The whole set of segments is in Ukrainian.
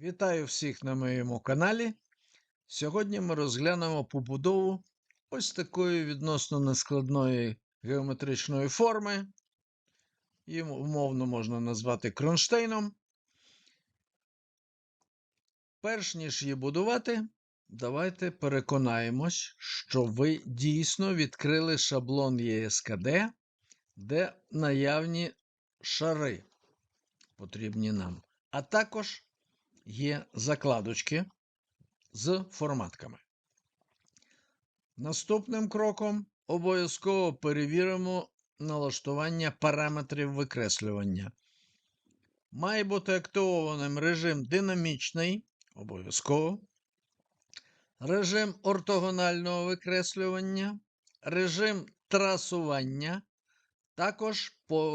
Вітаю всіх на моєму каналі. Сьогодні ми розглянемо побудову ось такої відносно нескладної геометричної форми. Її умовно можна назвати кронштейном. Перш ніж її будувати, давайте переконаємось, що ви дійсно відкрили шаблон ЄСКД, де наявні шари потрібні нам. А також є закладочки з форматками. Наступним кроком обов'язково перевіримо налаштування параметрів викреслювання. Має бути активованим режим динамічний, обов'язково. Режим ортогонального викреслювання, режим трасування, також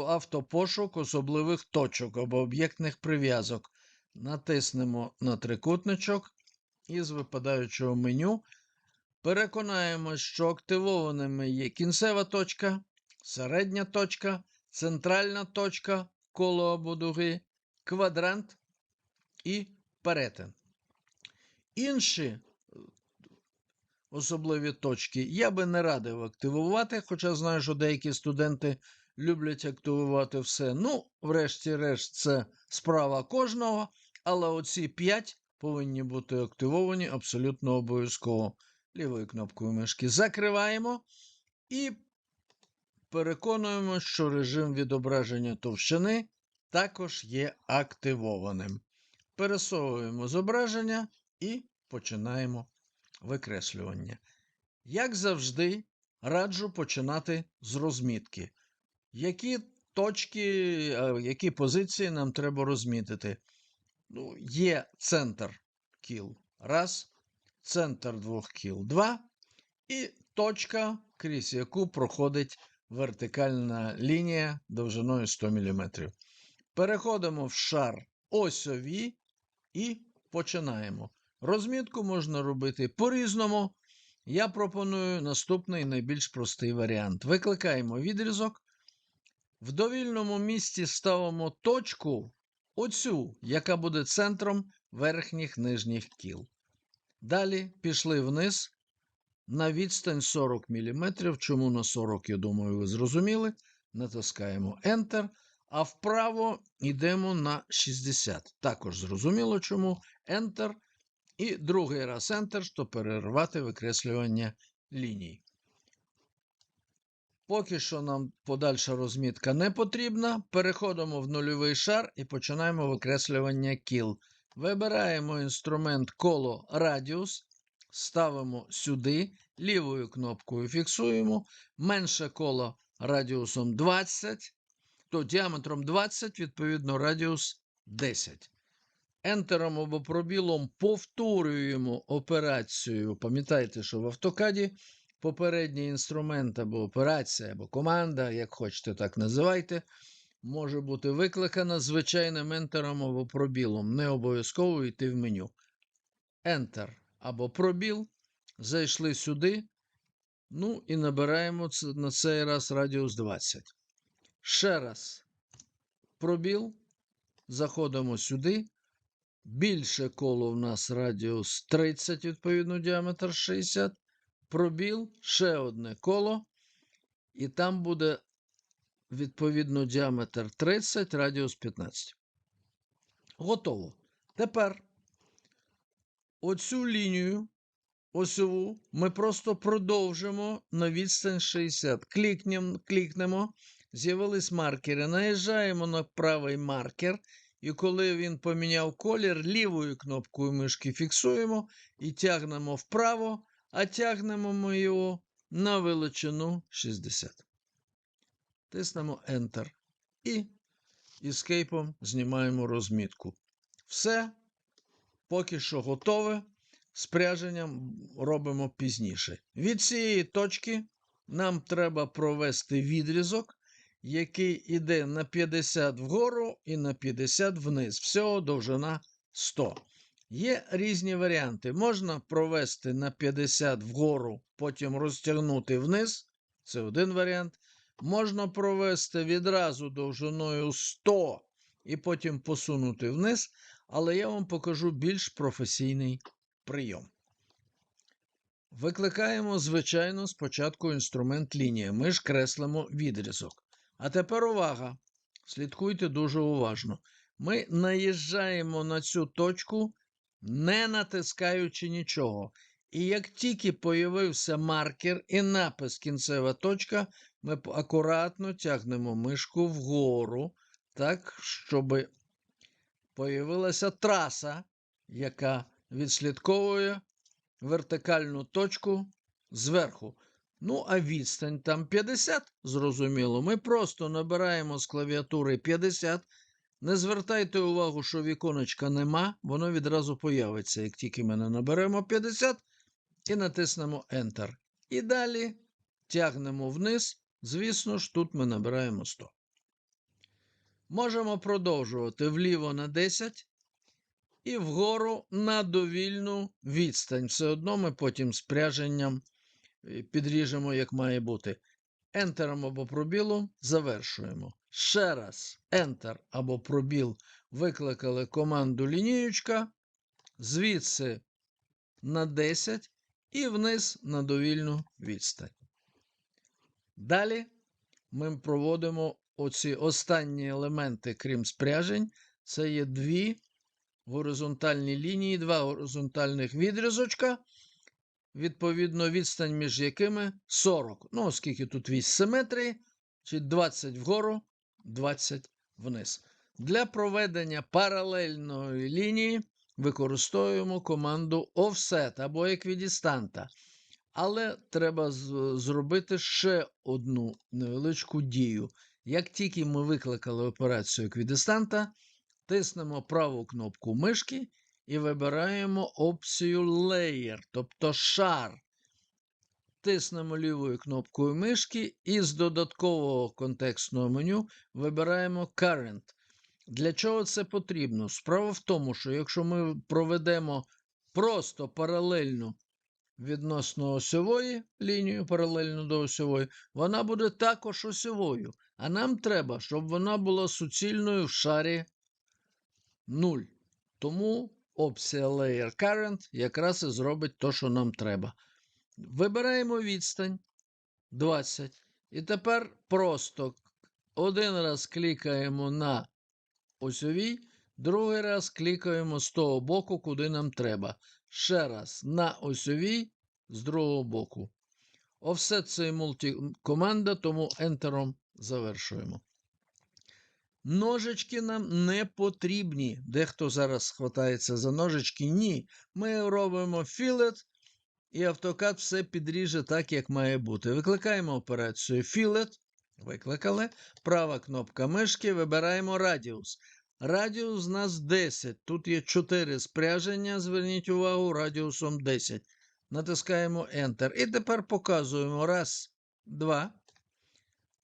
автопошук особливих точок або об'єктних прив'язок. Натиснемо на трикутничок із випадаючого меню. Переконаємось, що активованими є кінцева точка, середня точка, центральна точка, коло або квадрант і перетин. Інші особливі точки я би не радив активувати, хоча знаю, що деякі студенти люблять активувати все. Ну, врешті-решт, це справа кожного, але оці 5 повинні бути активовані абсолютно обов'язково. Лівою кнопкою мишки закриваємо і переконуємо, що режим відображення товщини також є активованим. Пересовуємо зображення і починаємо викреслювання. Як завжди, раджу починати з розмітки. Які точки, які позиції нам треба розмітити? Ну, Є центр кіл раз, центр двох кіл 2 і точка, крізь яку проходить вертикальна лінія довжиною 100 мм. Переходимо в шар осьові і починаємо. Розмітку можна робити по-різному. Я пропоную наступний найбільш простий варіант. Викликаємо відрізок. В довільному місці ставимо точку, оцю, яка буде центром верхніх нижніх кіл. Далі пішли вниз на відстань 40 мм. Чому на 40, я думаю, ви зрозуміли. Натискаємо Enter. А вправо йдемо на 60. Також зрозуміло, чому Enter. І другий раз Enter, щоб перервати викреслювання ліній. Поки що нам подальша розмітка не потрібна. Переходимо в нульовий шар і починаємо викреслювання кіл. Вибираємо інструмент коло радіус, ставимо сюди, лівою кнопкою фіксуємо. Менше коло радіусом 20, то діаметром 20, відповідно, радіус 10. Ентером або пробілом повторюємо операцію. Пам'ятайте, що в автокаді попередній інструмент або операція, або команда, як хочете, так називайте, може бути викликана звичайним ентером або пробілом. Не обов'язково йти в меню. Enter або пробіл. Зайшли сюди. Ну і набираємо на цей раз радіус 20. Ще раз пробіл. Заходимо сюди. Більше коло в нас радіус 30, відповідно, діаметр 60 пробіл, ще одне коло, і там буде, відповідно, діаметр 30, радіус 15. Готово. Тепер оцю лінію осьову ми просто продовжимо на відстань 60. Клікнем, клікнемо, з'явились маркери. Наїжджаємо на правий маркер. І коли він поміняв колір, лівою кнопкою мишки фіксуємо і тягнемо вправо а тягнемо ми його на величину 60. Тиснемо Enter. І ескейпом знімаємо розмітку. Все поки що готове. Спряженням робимо пізніше. Від цієї точки нам треба провести відрізок, який йде на 50 вгору і на 50 вниз. Всього довжина 100. Є різні варіанти. Можна провести на 50 вгору, потім розтягнути вниз. Це один варіант. Можна провести відразу довжиною 100 і потім посунути вниз, але я вам покажу більш професійний прийом. Викликаємо, звичайно, спочатку інструмент лінія. Ми ж креслимо відрізок. А тепер увага! Слідкуйте дуже уважно. Ми наїжджаємо на цю точку, не натискаючи нічого. І як тільки появився маркер і напис кінцева точка, ми акуратно тягнемо мишку вгору, так, щоб появилася траса, яка відслідковує вертикальну точку зверху. Ну, а відстань там 50, зрозуміло. Ми просто набираємо з клавіатури 50. Не звертайте увагу, що віконечка нема, воно відразу появиться, як тільки ми наберемо 50 і натиснемо Enter. І далі тягнемо вниз. Звісно ж, тут ми набираємо 100. Можемо продовжувати вліво на 10 і вгору на довільну відстань. Все одно ми потім спряженням е, підріжемо, як має бути. Enter або пробілу завершуємо. Ще раз Enter або пробіл викликали команду лінієчка, звідси на 10 і вниз на довільну відстань. Далі ми проводимо оці останні елементи, крім спряжень. Це є дві горизонтальні лінії, два горизонтальних відрізочка. Відповідно, відстань між якими 40. Ну, оскільки тут вісь симетрії, чи 20 вгору, 20 вниз. Для проведення паралельної лінії використовуємо команду offset або еквідістанта. Але треба зробити ще одну невеличку дію. Як тільки ми викликали операцію еквідистанта, тиснемо праву кнопку мишки і вибираємо опцію Layer, тобто шар. Тиснемо лівою кнопкою мишки і з додаткового контекстного меню вибираємо Current. Для чого це потрібно? Справа в тому, що якщо ми проведемо просто паралельну відносно осьової лінію, паралельно до осьової, вона буде також осьовою. А нам треба, щоб вона була суцільною в шарі 0. Тому опція Layer Current якраз і зробить те, що нам треба. Вибираємо відстань 20. І тепер просто один раз клікаємо на осьовій, другий раз клікаємо з того боку, куди нам треба. Ще раз на осьовій з другого боку. Offset це мультикоманда, тому ентером завершуємо. Ножички нам не потрібні. Дехто зараз хватається за ножички. Ні. Ми робимо філет, і автокад все підріже так, як має бути. Викликаємо операцію філет. Викликали. Права кнопка мишки, вибираємо радіус. Радіус у нас 10. Тут є 4 спряження. Зверніть увагу, радіусом 10. Натискаємо Enter. І тепер показуємо. Раз, два.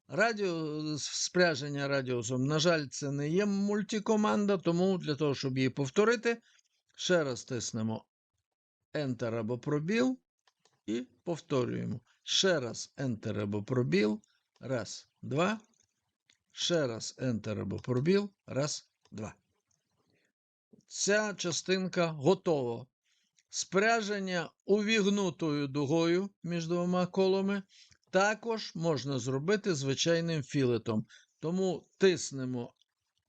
Радіус, спряження радіусом, на жаль, це не є мультикоманда, тому для того, щоб її повторити, ще раз тиснемо Enter або пробіл і повторюємо. Ще раз Enter або пробіл. Раз, два. Ще раз Enter або пробіл. Раз, два. Ця частинка готова. Спряження увігнутою дугою між двома колами також можна зробити звичайним філетом. Тому тиснемо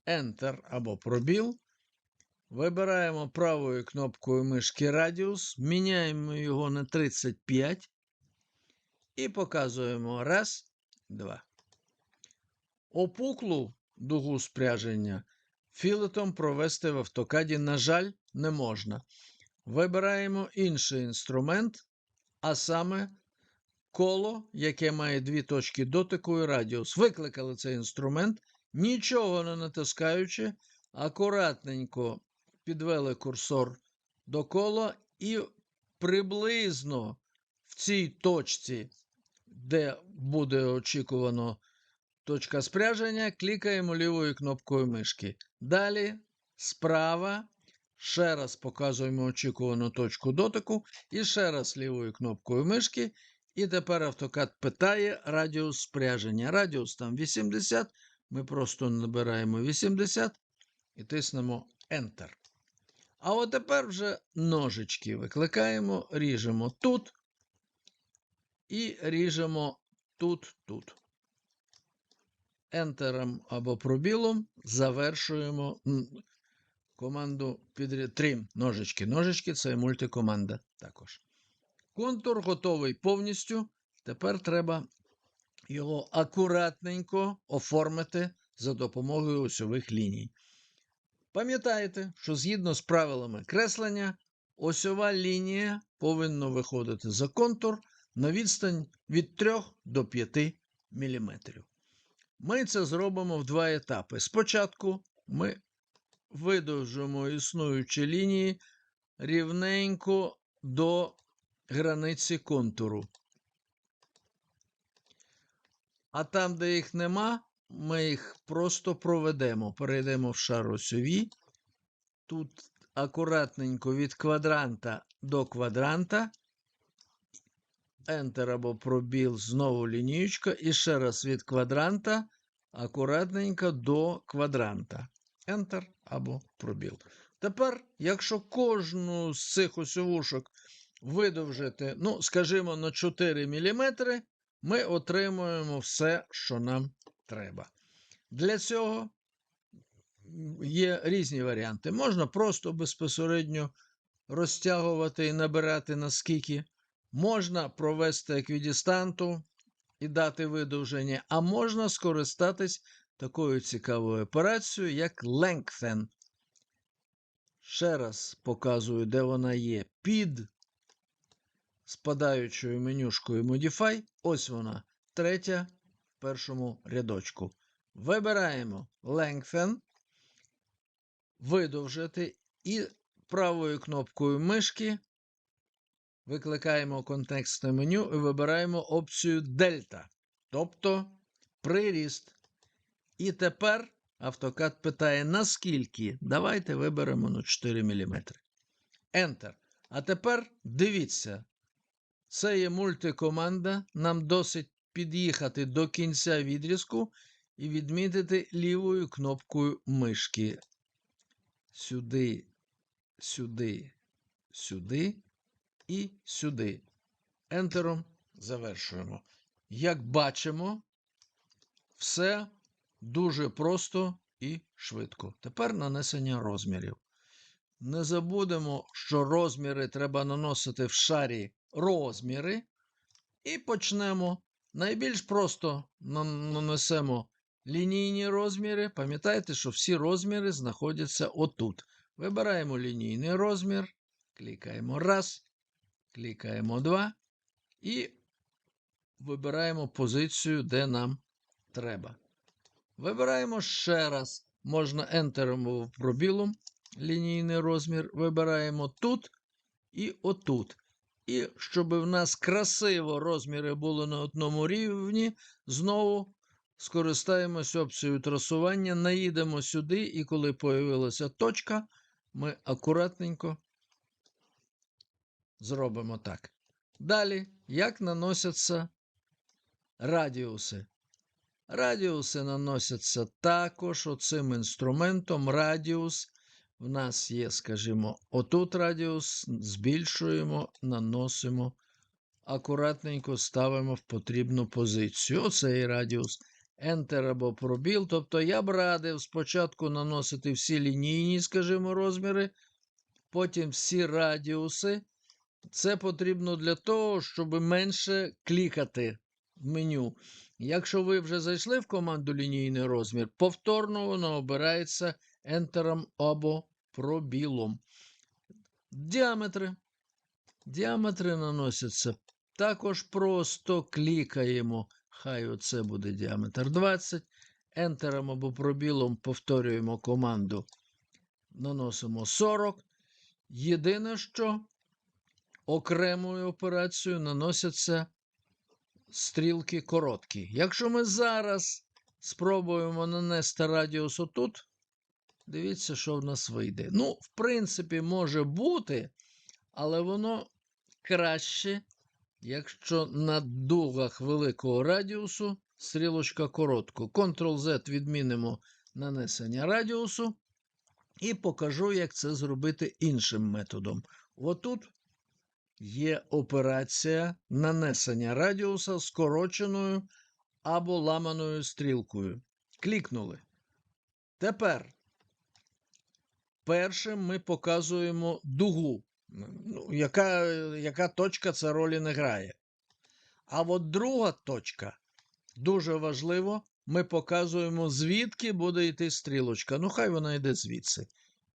Enter або пробіл. Вибираємо правою кнопкою мишки радіус, міняємо його на 35 і показуємо раз, два. Опуклу дугу спряження філетом провести в автокаді, на жаль, не можна. Вибираємо інший інструмент, а саме коло, яке має дві точки дотику і радіус. Викликали цей інструмент, нічого не натискаючи, акуратненько підвели курсор до кола і приблизно в цій точці, де буде очікувано точка спряження, клікаємо лівою кнопкою мишки. Далі справа. Ще раз показуємо очікувану точку дотику, і ще раз лівою кнопкою мишки. І тепер автокад питає радіус спряження. Радіус там 80. Ми просто набираємо 80. і тиснемо Enter. А от тепер вже ножички викликаємо, ріжемо тут і ріжемо тут, тут. Ентером або пробілом завершуємо команду під трим ножички. Ножички це мультикоманда також. Контур готовий повністю. Тепер треба його акуратненько оформити за допомогою осьових ліній. Пам'ятаєте, що згідно з правилами креслення, осьова лінія повинна виходити за контур на відстань від 3 до 5 мм. Ми це зробимо в два етапи. Спочатку ми видовжимо існуючі лінії рівненько до границі контуру. А там, де їх нема, ми їх просто проведемо. Перейдемо в шар осьові. Тут акуратненько від квадранта до квадранта. Enter або пробіл, знову лінієчка. І ще раз від квадранта акуратненько до квадранта. Enter або пробіл. Тепер, якщо кожну з цих осьовушок видовжити, ну, скажімо, на 4 мм, ми отримуємо все, що нам треба. Для цього є різні варіанти. Можна просто безпосередньо розтягувати і набирати наскільки. Можна провести еквідістанту і дати видовження, а можна скористатись такою цікавою операцією, як lengthen. Ще раз показую, де вона є. Під спадаючою менюшкою Modify. Ось вона, третя першому рядочку. Вибираємо Lengthen, видовжити і правою кнопкою мишки викликаємо контекстне меню і вибираємо опцію Дельта, тобто приріст. І тепер автокад питає, наскільки? Давайте виберемо на 4 мм. Enter. А тепер дивіться, це є мультикоманда. Нам досить під'їхати до кінця відрізку і відмітити лівою кнопкою мишки. Сюди, сюди, сюди і сюди. Ентером завершуємо. Як бачимо, все дуже просто і швидко. Тепер нанесення розмірів. Не забудемо, що розміри треба наносити в шарі розміри. І почнемо. Найбільш просто нанесемо лінійні розміри. Пам'ятайте, що всі розміри знаходяться отут. Вибираємо лінійний розмір, клікаємо раз, клікаємо два і вибираємо позицію, де нам треба. Вибираємо ще раз. Можна Enter пробілом лінійний розмір. Вибираємо тут і отут. І щоб в нас красиво розміри були на одному рівні, знову скористаємося опцією трасування, наїдемо сюди, і коли появилася точка, ми акуратненько зробимо так. Далі, як наносяться радіуси. Радіуси наносяться також оцим інструментом. Радіус в нас є, скажімо, отут радіус, збільшуємо, наносимо, акуратненько ставимо в потрібну позицію. Оцей радіус. Enter або пробіл. Тобто я б радив спочатку наносити всі лінійні, скажімо, розміри, потім всі радіуси. Це потрібно для того, щоб менше клікати в меню. Якщо ви вже зайшли в команду лінійний розмір, повторно воно обирається ентером або пробілом. Діаметри. Діаметри наносяться. Також просто клікаємо. Хай оце буде діаметр 20. Ентером або пробілом повторюємо команду. Наносимо 40. Єдине, що окремою операцією наносяться стрілки короткі. Якщо ми зараз спробуємо нанести радіус отут, Дивіться, що в нас вийде. Ну, в принципі, може бути, але воно краще, якщо на дугах великого радіусу стрілочка коротко. Ctrl-Z відмінимо нанесення радіусу. І покажу, як це зробити іншим методом. Отут є операція нанесення радіуса скороченою або ламаною стрілкою. Клікнули. Тепер першим ми показуємо дугу, ну, яка, яка точка це ролі не грає. А от друга точка дуже важливо, ми показуємо, звідки буде йти стрілочка. Ну, хай вона йде звідси.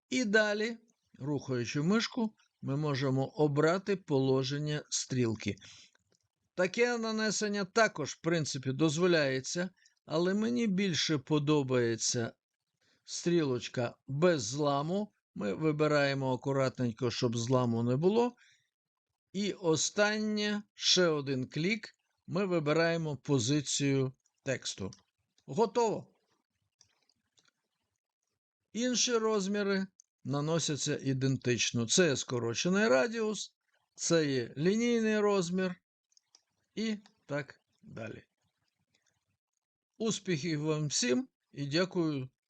І далі, рухаючи мишку, ми можемо обрати положення стрілки. Таке нанесення також, в принципі, дозволяється, але мені більше подобається стрілочка без зламу. Ми вибираємо акуратненько, щоб зламу не було. І останнє ще один клік. Ми вибираємо позицію тексту. Готово. Інші розміри наносяться ідентично. Це є скорочений радіус, це є лінійний розмір і так далі. Успіхів вам всім і дякую